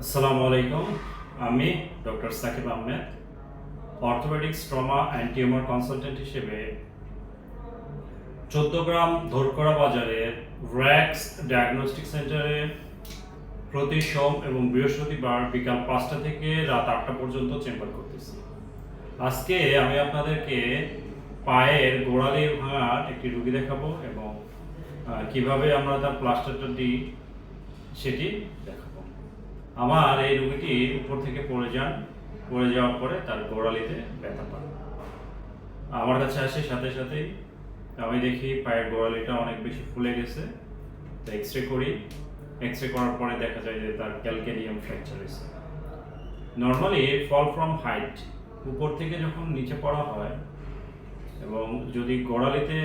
আসসালামু আলাইকুম। আমি doctor Sakib Ahmed, orthopaedics trauma and tumour consultant হিসেবে চোদ্দগ্রাম ধরকড়া বাজারের র্যাক্স ডায়াগনস্টিক সেন্টারে প্রতি সোম এবং বৃহস্পতিবার বিকাল পাঁচটা থেকে রাত আটটা পর্যন্ত চেম্বার করতেছি। আজকে আমি আপনাদেরকে পায়ের গোড়ালির ভাঙার একটি রুগী দেখাবো এবং কীভাবে আমরা তার প্লাস্টারটা দিই সেটি দেখাবো। আমার এই রুগীটি উপর থেকে পড়ে যান, পড়ে যাওয়ার পরে তার গোড়ালিতে ব্যথা পান। আমার কাছে আসে সাথে সাথেই। আমি দেখি পায়ের গোড়ালিটা অনেক বেশি ফুলে গেছে। তো এক্স রে করি। এক্স রে করার পরে দেখা যায় যে তার ক্যালকেরিয়াম ফ্র্যাকচার হয়েছে। নর্মালি ফল ফ্রম হাইট উপর থেকে যখন নিচে পড়া হয় এবং যদি গোড়ালিতে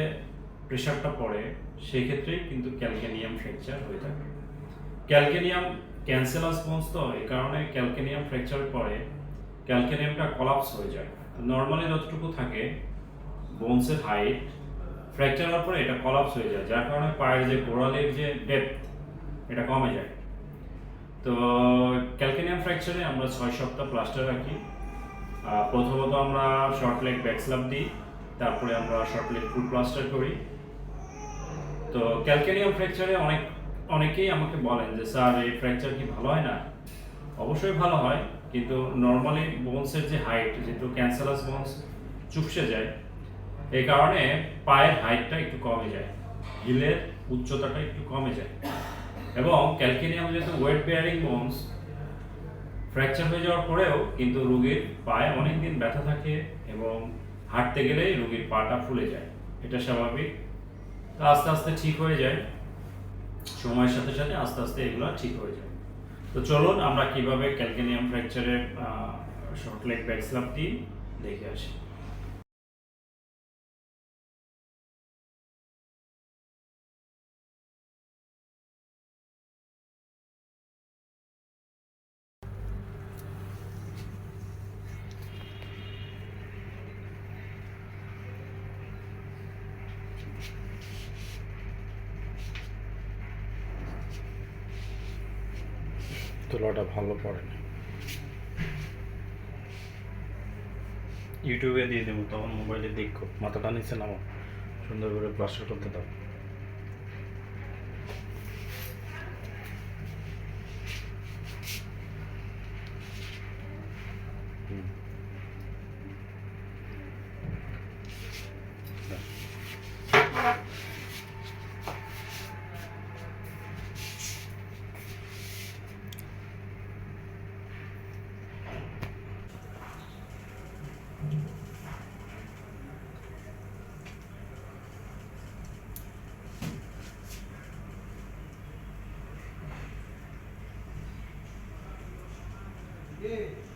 প্রেশারটা পড়ে সেই ক্ষেত্রে কিন্তু ক্যালকেনিয়াম ফ্র্যাকচার হয়ে থাকে। ক্যালকেনিয়াম ক্যান্সেলাস বোনস তো এই কারণে ক্যালকেনিয়াম ফ্র্যাকচার পরে ক্যালকেনিয়ামটা কলাপস হয়ে যায়। নর্মালি যতটুকু থাকে, বোনসের হাইট, ফ্র্যাকচার হওয়ার পরে এটা কলাপস হয়ে যায়, যার কারণে পায়ের যে গোড়ালির যে ডেপথ, এটা কমে যায়। তো ক্যালকেনিয়াম ফ্র্যাকচারে আমরা ছয় সপ্তাহ প্লাস্টার রাখি। প্রথমত আমরা শর্ট লেগ ব্যাকস্লাপ দিই, তারপরে আমরা শর্ট লেগ ফুল প্লাস্টার করি। তো ক্যালকেনিয়াম ফ্র্যাকচারে অনেক অনেকেই আমাকে বলেন যে, স্যার, এই ফ্র্যাকচার কি ভালো হয় না? অবশ্যই ভালো হয়, কিন্তু নর্মালি বোনসের যে হাইট যেহেতু ক্যান্সারাস বোনস চুপসে যায়, এই কারণে পায়ের হাইটটা একটু কমে যায়, হিলের উচ্চতাটা একটু কমে যায়। এবং ক্যালকেনিয়াম যেহেতু ওয়েট বেয়ারিং বোনস ফ্র্যাকচার হয়ে যাওয়ার পরেও কিন্তু রোগীর পায়ে অনেক দিন ব্যথা থাকে এবং হাঁটতে গেলেই রোগীর পাটা ফুলে যায়। এটা স্বাভাবিক। তো আস্তে আস্তে ঠিক হয়ে যায়। সময়ের সাথে সাথে আস্তে আস্তে এগুলো ঠিক হয়ে যায় তো চলুন আমরা কীভাবে ক্যালকেনিয়াম ফ্র্যাকচারের শর্ট লেগ ব্যাকস্লাপ দিই দেখে আসি। তুলাটা ভালো পড়ে না। ইউটিউবে দিয়ে দেবো, তখন মোবাইলে দেখো। মাথাটা নিচে নামো সুন্দর করে প্লাস্টার করতে দাও। 예.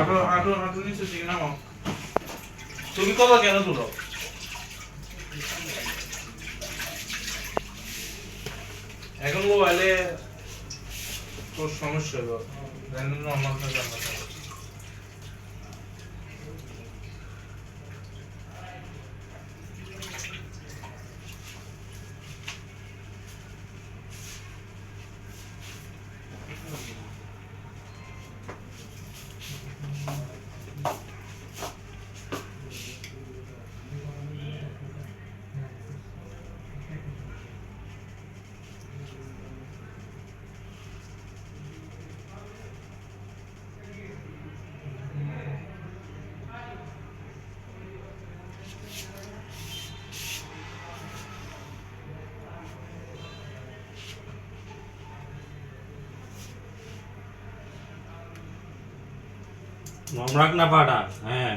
হাঁটো, হাঁটু হাঁটু নিচে তুমি কত কেন তুলো? এখন মোবাইলে তোর সমস্যা হবে আমার কাছে আমার আমরা নম রাখ না পাটা হ্যাঁ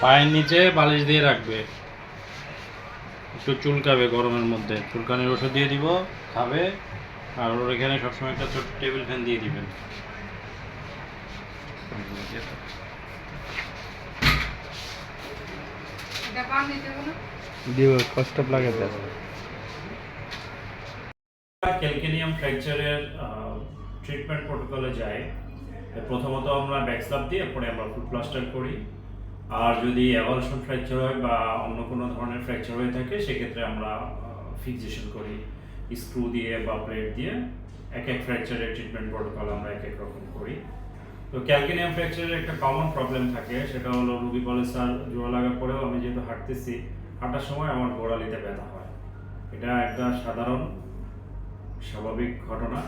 পায়ের নিচে বালিশ দিয়ে রাখবে একটু চুলকাবে গরমের মধ্যে। চুলকানির ওষুধ দিয়ে দিব খাবে আর ওর এখানে সবসময় একটা ছোট টেবিল ফ্যান দিয়ে দিবেন। দিব কষ্ট লাগে ক্যালকেনিয়াম ফ্র্যাকচারের ট্রিটমেন্ট প্রোটোকলে যাই প্রথমত আমরা ব্যাকস্লাপ দিয়ে পরে আমরা ফুট প্লাস্টার করি। আর যদি অ্যাভালশন ফ্র্যাকচার হয় বা অন্য কোনো ধরনের ফ্র্যাকচার হয়ে থাকে, সেক্ষেত্রে আমরা ফিক্সেশন করি। স্ক্রু দিয়ে বা প্লেট দিয়ে এক এক ফ্র্যাকচারের ট্রিটমেন্ট প্রোটোকল আমরা এক এক রকম করি। তো ক্যালকেনিয়াম ফ্র্যাকচারের একটা কমন প্রবলেম থাকে, সেটা হলো রুগী বলে স্যার জোড়া লাগার পরেও আমি যেহেতু হাঁটতেছি, হাঁটার সময় আমার গোড়ালিতে ব্যথা হয়। এটা একটা সাধারণ, স্বাভাবিক ঘটনা।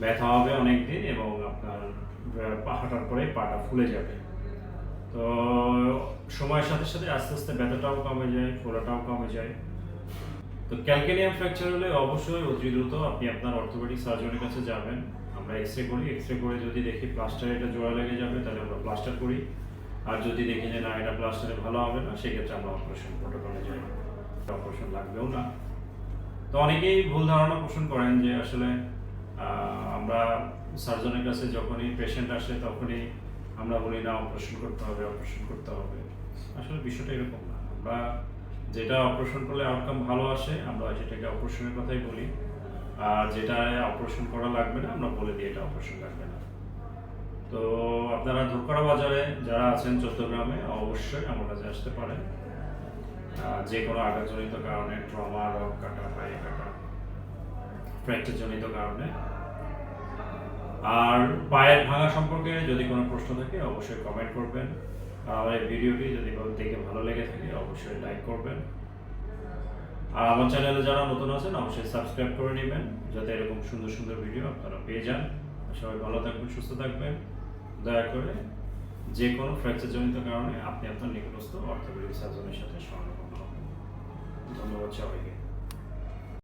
ব্যথা হবে অনেক দিন এবং আপনার হাঁটার পরে পাটা ফুলে যাবে। তো সময়ের সাথে সাথে আস্তে আস্তে ব্যথাটাও কমে যায়, ফোলাটাও কমে যায়। তো ক্যালকেনিয়াম ফ্র্যাকচার হলে অবশ্যই অতি দ্রুত আপনি আপনার অর্থোপেডিক সার্জনের কাছে যাবেন। আমরা এক্স রে করি এক্স রে করে যদি দেখি প্লাস্টারে এটা জোড়া লেগে যাবে, তাহলে আমরা প্লাস্টার করি। আর যদি দেখি যে না, এটা প্লাস্টারে ভালো হবে না, সেক্ষেত্রে আমরা অপারেশন প্রোটোকলে যাই। অপারেশন লাগবেও না। তো অনেকেই ভুল ধারণা পোষণ করেন যে আসলে আমরা সার্জনের কাছে যখনই পেশেন্ট আসে তখনই আমরা বলি না অপারেশন করতে হবে, অপারেশন করতে হবে। আসলে বিষয়টা এরকম না। আমরা যেটা অপারেশন করলে আউটকাম ভালো আসে, আমরা সেটাকে অপারেশনের কথাই বলি। আর যেটা অপারেশন করা লাগবে না, আমরা বলে দিই এটা অপারেশন লাগবে না। তো আপনারা ধূপকড়া বাজারে যারা আছেন চট্টগ্রামে, অবশ্যই আমার কাছে আসতে পারেন। যে কোনো আঘাতজনিত কারণে, ট্রমা রক কাটা, পায়ে কাটা ফ্র্যাকচারজনিত কারণে আর পায়ের ভাঙা সম্পর্কে যদি কোনো প্রশ্ন থাকে, অবশ্যই কমেন্ট করবেন। আমার এই ভিডিওটি যদি দেখে ভালো লেগে থাকে, অবশ্যই লাইক করবেন। আর আমার চ্যানেলে যারা নতুন আছেন, অবশ্যই সাবস্ক্রাইব করে নেবেন, যাতে এরকম সুন্দর সুন্দর ভিডিও আপনারা পেয়ে যান। সবাই ভালো থাকবেন, সুস্থ থাকবেন। দয়া করে যে কোনো ফ্র্যাকচারজনিত কারণে আপনি আপনার নিকটস্থ অর্থোপেডিক সার্জনের সাথে সংরক্ষণ করবেন ধন্যবাদ সবাইকে।